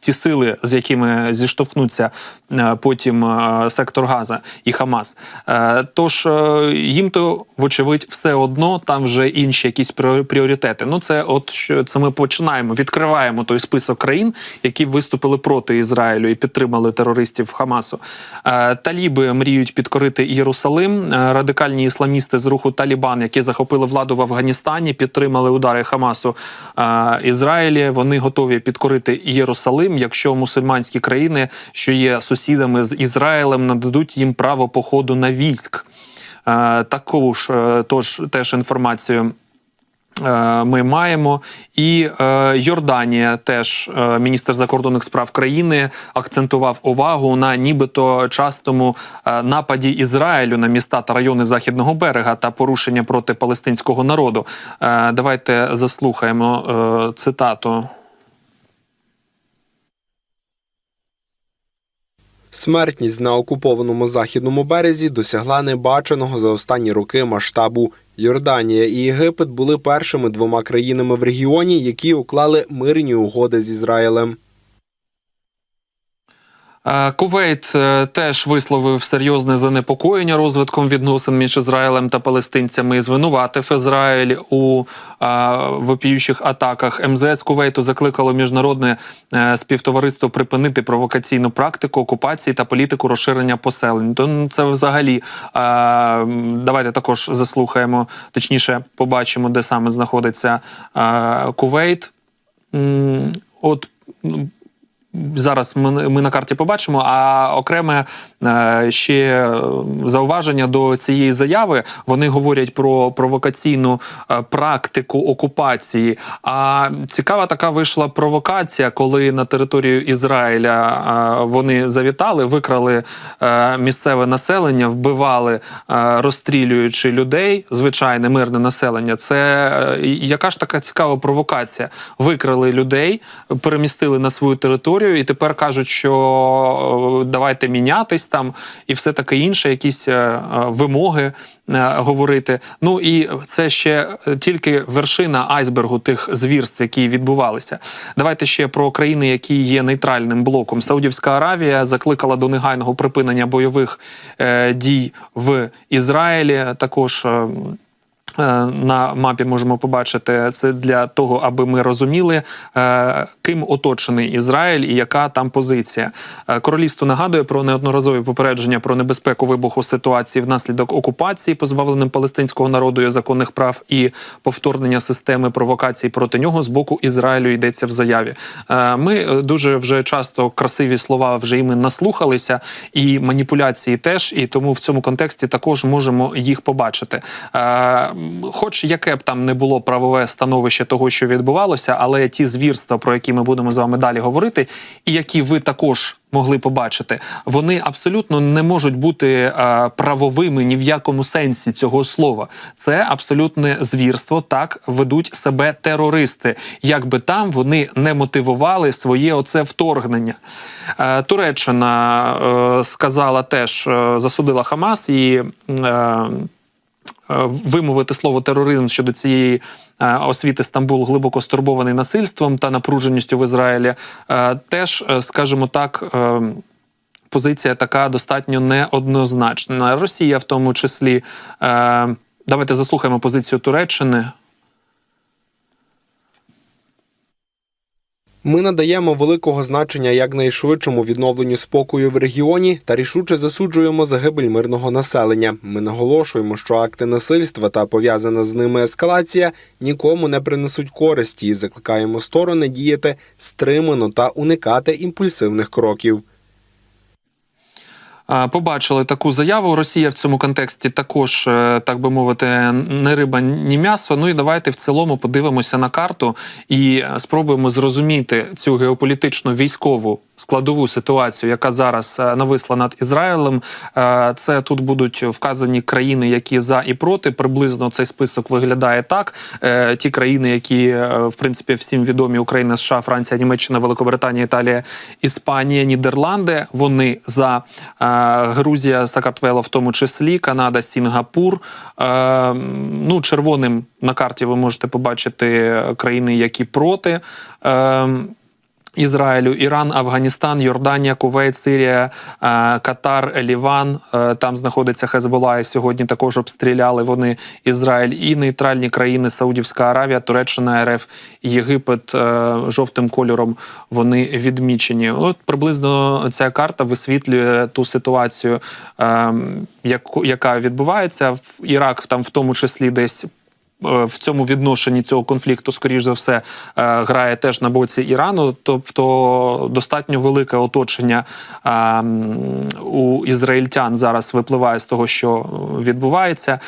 ті сили, з якими зіштовхнуться е, потім е, сектор Газа і Хамас. Е, Тож їм то вочевидь все одно там вже інші якісь пріоритети. Ну це от що це ми починаємо, відкриваємо той список країн, які виступили проти Ізраїлю і підтримали терористів Хамасу. Таліби мріють підкорити Єрусалим. Радикальні ісламісти з руху Талібан, які захопили владу в Афганістані, підтримали удари Хамасу Ізраїлі. Вони готові підкорити Єрусалим, якщо мусульманські країни, що є сусідами з Ізраїлем, нададуть їм право походу на військ. Е, Таку ж е, тож теж інформацію. е, Ми маємо і е, Йорданія, теж е, міністр закордонних справ країни акцентував увагу на нібито частому е, нападі Ізраїлю на міста та райони західного берега та порушення проти палестинського народу. Е, Давайте заслухаємо е, цитату. Смертність на окупованому західному березі досягла небаченого за останні роки масштабу. Йорданія і Єгипет були першими двома країнами в регіоні, які уклали мирні угоди з Ізраїлем. Е, Кувейт е, теж висловив серйозне занепокоєння розвитком відносин між Ізраїлем та палестинцями і звинуватив Ізраїль у е, вопіючих атаках. МЗС Кувейту закликало міжнародне співтовариство припинити провокаційну практику окупації та політику розширення поселень. То ну, це взагалі давайте також заслухаємо, точніше побачимо, де саме знаходиться Кувейт. От ну, зараз ми, ми на карті побачимо. А окреме е, ще зауваження до цієї заяви. Вони говорять про провокаційну е, практику окупації. А цікава така вийшла провокація, коли на територію Ізраїля е, вони завітали, викрали місцеве населення, вбивали, розстрілюючи людей, звичайне мирне населення. Це яка ж така цікава провокація? Викрали людей, перемістили на свою територію, і тепер кажуть, що е, давайте мінятись там, і все таке інше, якісь е, е, вимоги говорити. Ну і це ще тільки вершина айсбергу тих звірств, які відбувалися. Давайте ще про країни, які є нейтральним блоком. Саудівська Аравія закликала до негайного припинення бойових дій в Ізраїлі. Також. Е, На мапі можемо побачити це для того, аби ми розуміли, е, ким оточений Ізраїль і яка там позиція. Е, Королівство нагадує про неодноразові попередження про небезпеку вибуху ситуації внаслідок окупації, позбавленим палестинського народу його законних прав і повторнення системи провокацій проти нього з боку Ізраїлю йдеться в заяві. Ми дуже вже часто красиві слова вже іми наслухалися, і маніпуляції теж, і тому в цьому контексті також можемо їх побачити. Хоч яке б там не було правове становище того, що відбувалося, але ті звірства, про які ми будемо з вами далі говорити, і які ви також могли побачити, вони абсолютно не можуть бути е, правовими ні в якому сенсі цього слова. Це абсолютне звірство. Так ведуть себе терористи, якби там вони не мотивували своє оце вторгнення. Е, Туреччина е, сказала теж засудила Хамас і. Е, вимовити слово тероризм щодо цієї е, освіти Стамбул глибоко стурбований насильством та напруженістю в Ізраїлі. Е, Теж, скажімо так. Позиція така достатньо неоднозначна. Росія, в тому числі, давайте заслухаємо позицію Туреччини. Ми надаємо великого значення якнайшвидшому відновленню спокою в регіоні та рішуче засуджуємо загибель мирного населення. Ми наголошуємо, що акти насильства та пов'язана з ними ескалація нікому не принесуть користі і закликаємо сторони діяти стримано та уникати імпульсивних кроків. Побачили таку заяву. Росія в цьому контексті також, е, так би мовити, не риба, ні м'ясо. Ну і давайте в цілому подивимося на карту і спробуємо зрозуміти цю геополітичну військову складову ситуацію, яка зараз е, нависла над Ізраїлем. Е, Це тут будуть вказані країни, які за і проти. Приблизно цей список виглядає так. Ті країни, які в принципі всім відомі: Україна, США, Франція, Німеччина, Великобританія, Італія, Іспанія, Нідерланди. Вони за Грузія, Сакартвело, в тому числі, Канада, Сінгапур. Е, Ну, червоним на карті ви можете побачити країни, які проти. Ізраїлю, Іран, Афганістан, Йорданія, Кувейт, Сирія, е, Катар, Ліван. Е, Там знаходиться Хезбола. І сьогодні також обстріляли вони Ізраїль і нейтральні країни Саудівська Аравія, Туреччина, РФ, Єгипет е, жовтим кольором вони відмічені. От приблизно ця карта висвітлює ту ситуацію, е, яку- яка відбувається. В Ірак там в тому числі десь в цьому відношенні цього конфлікту, скоріш за все, е, грає теж на боці Ірану. Тобто достатньо велике оточення е, у ізраїльтян зараз випливає з того, що відбувається.